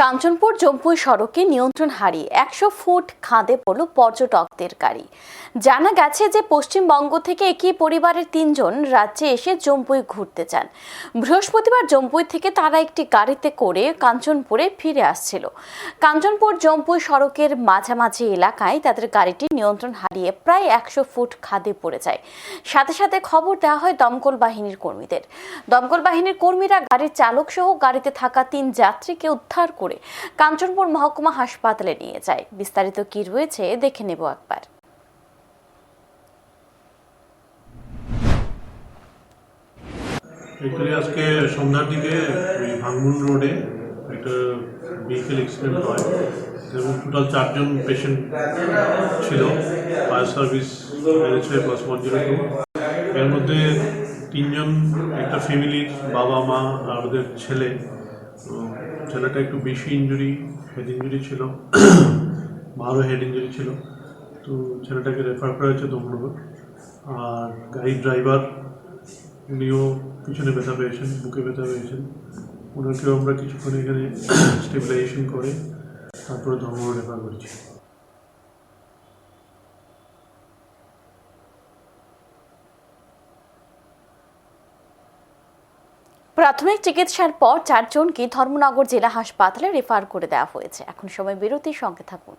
কাঞ্চনপুর জম্পুই সড়কে নিয়ন্ত্রণ হারিয়ে একশো ফুট খাঁদে পড়ল পর্যটকদের গাড়ি। জানা গেছে যে পশ্চিমবঙ্গ থেকে একই পরিবারের তিনজন রাজ্যে এসে জম্পুই ঘুরতে চান। বৃহস্পতিবার জম্পুই থেকে তারা একটি গাড়িতে করে কাঞ্চনপুরে ফিরে আসছিল। কাঞ্চনপুর জম্পুই সড়কের মাঝামাঝি এলাকায় তাদের গাড়িটি নিয়ন্ত্রণ হারিয়ে প্রায় একশো ফুট খাদে পড়ে যায়। সাথে সাথে খবর দেওয়া হয় দমকল বাহিনীর কর্মীদের। দমকল বাহিনীর কর্মীরা গাড়ির চালক সহ গাড়িতে থাকা তিন যাত্রীকে উদ্ধার করে কাঞ্চনপুর মহকুমা হাসপাতালে নিয়ে যায়। বিস্তারিত কি রয়েছে দেখে নেব একবার। আজকে সন্ধ্যার দিকে ভাঙ্গুন রোডে একটা ভেহিকেল অ্যাক্সিডেন্ট হয়। এবং টোটাল চারজন পেশেন্ট ছিল। Fire service plus one zero two এর মধ্যে তিনজন একটা ফ্যামিলির বাবা মা আর ওদের ছেলে। ছেলেটা একটু বেশি ইঞ্জুরি হেড ইঞ্জুরি ছিল, ভালো হেড ইঞ্জুরি ছিল। তো ছেলেটাকে রেফার করা হয়েছে দমনগর আর গাড়ির ড্রাইভার উনিও পিছনে ব্যথা পেয়েছেন, বুকে ব্যথা পেয়েছেন। ওনাকেও আমরা কিছুক্ষণ এখানে স্টেবিলাইজেশন করে তারপরে ধর্ম রেফার করেছি। প্রাথমিক চিকিৎসার পর চারজনকে ধর্মনগর জেলা হাসপাতালে রেফার করে দেওয়া হয়েছে। এখন সময় বিরতির সঙ্গে থাকুন।